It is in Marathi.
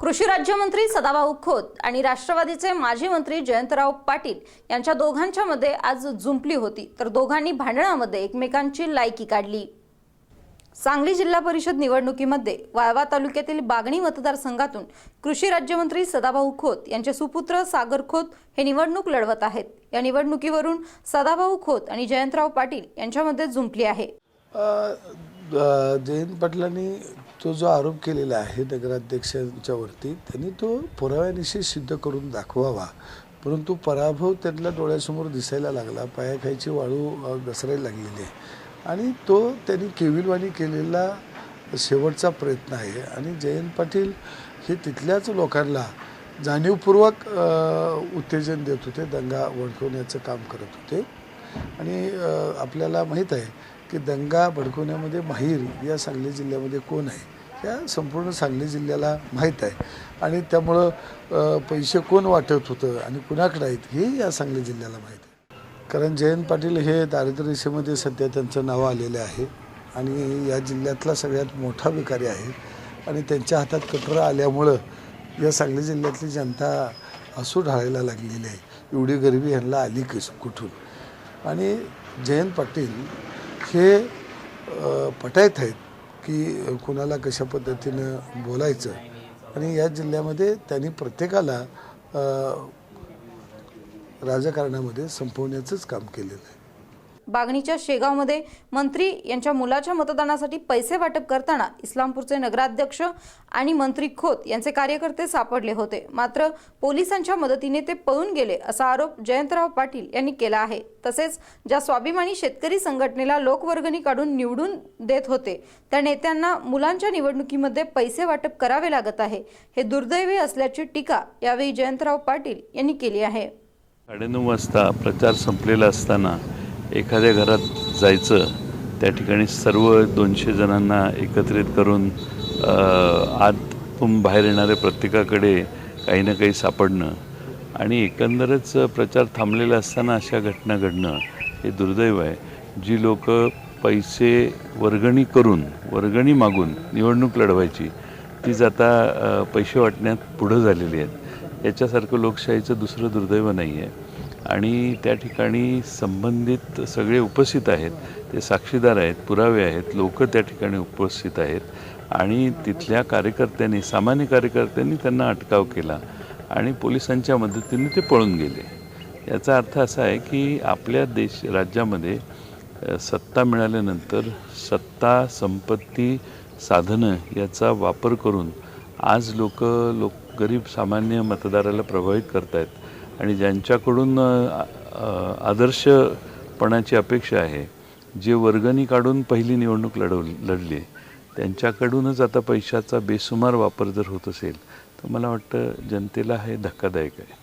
कृषी राज्यमंत्री सदाभाऊ खोत आणि राष्ट्रवादीचे माजी मंत्री जयंतराव पाटील यांच्या दोघांच्या मध्ये आज जुंपली होती. तर दोघांनी भांडणामध्ये एकमेकांची लायकी काढली. सांगली जिल्हा परिषद निवडणुकीमध्ये वाळवा तालुक्यातील बागणी मतदारसंघातून कृषी राज्यमंत्री सदाभाऊ खोत यांचे सुपुत्र सागर खोत हे निवडणूक लढवत आहेत. या निवडणुकीवरून सदाभाऊ खोत आणि जयंतराव पाटील यांच्यामध्ये जुंपली आहे. जयंत पाटलांनी तो जो आरोप केलेला आहे नगराध्यक्षांच्यावरती त्यांनी तो पुराव्यानिशी सिद्ध करून दाखवावा. परंतु पराभव त्यांना डोळ्यासमोर दिसायला लागला. पायाखायची वाळू घसरायला लागलेली आहे. आणि तो त्यांनी केविलवाणी केलेला शेवटचा प्रयत्न आहे. आणि जयंत पाटील हे तिथल्याच लोकांना जाणीवपूर्वक उत्तेजन देत होते दंगा वळखवण्याचं काम करत होते. आणि आपल्याला माहीत आहे की दंगा भडकवण्यामध्ये माहीर या सांगली जिल्ह्यामध्ये कोण आहे? या संपूर्ण सांगली जिल्ह्याला माहीत आहे. आणि त्यामुळं पैसे कोण वाटत होतं आणि कुणाकडे आहेत हे या सांगली जिल्ह्याला माहीत आहे. कारण जयंत पाटील हे दारिद्र्यरेषेमध्ये सध्या त्यांचं नाव आलेलं आहे. आणि या जिल्ह्यातला सगळ्यात मोठा विकारी आहे. आणि त्यांच्या हातात कटोरा आल्यामुळं या सांगली जिल्ह्यातली जनता असू ढाळायला लागलेली आहे. एवढी गरिबी ह्यांना आली कस कुठून? आणि जयंत पाटील हे पटायत आहेत की कुणाला कशा पद्धतीनं बोलायचं. आणि या जिल्ह्यामध्ये त्यांनी प्रत्येकाला राजकारणामध्ये संपवण्याचंच काम केलेलं आहे. बागणीच्या शेगावमध्ये मंत्री यांच्या मुलाच्या मतदानासाठी पैसे वाटप करताना इस्लामपूरचे नगराध्यक्ष आणि मंत्री खोत यांचे कार्यकर्ते सापडले होते. मात्र पोलिसांच्या मदतीने ते पळून गेले असा आरोप जयंतराव पाटील यांनी केला आहे. तसेच ज्या स्वाभिमानी शेतकरी संघटनेला लोकवर्गणी काढून निवडून देत होते त्या नेत्यांना मुलांच्या निवडणुकीमध्ये पैसे वाटप करावे लागत आहे. हे दुर्दैवी असल्याची टीका यावेळी जयंतराव पाटील यांनी केली आहे. साडेनऊ वाजता प्रचार संपलेला असताना एखाद्या घरात जायचं त्या ठिकाणी सर्व दोनशे जणांना एकत्रित करून आत आतून बाहेर येणाऱ्या प्रत्येकाकडे काही ना काही सापडणं आणि एकंदरच प्रचार थांबलेला असताना अशा घटना घडणं हे दुर्दैव आहे. जी लोक पैसे वर्गणी करून वर्गणी मागून निवडणूक लढवायची तीच आता पैसे वाटण्यात पुढं झालेली आहेत. याच्यासारखं लोकशाहीचं दुसरं दुर्दैव नाही आहे आणि त्या ठिकाणी संबंधित सगळे उपस्थित आहेत. ते साक्षीदार आहेत पुरावे आहेत लोक त्या ठिकाणी उपस्थित आहेत. आणि तिथल्या कार्यकर्त्यांनी सामान्य कार्यकर्त्यांनी त्यांना अटकाव केला आणि पोलिसांच्या मदतीने ते पळून गेले. याचा अर्थ असा आहे की आपल्या देश राज्यामध्ये सत्ता मिळाल्यानंतर सत्ता संपत्ती साधनं याचा वापर करून आज लोक लोक गरीब सामान्य मतदाराला प्रभावित करत आहेत आणि ज्यांच्याकडून आदर्शपणाची अपेक्षा आहे जे वर्गणी काढून पहिली निवडणूक लढव लढली त्यांच्याकडूनच आता पैशाचा बेसुमार वापर जर होत असेल तर मला वाटतं जनतेला हे धक्कादायक आहे.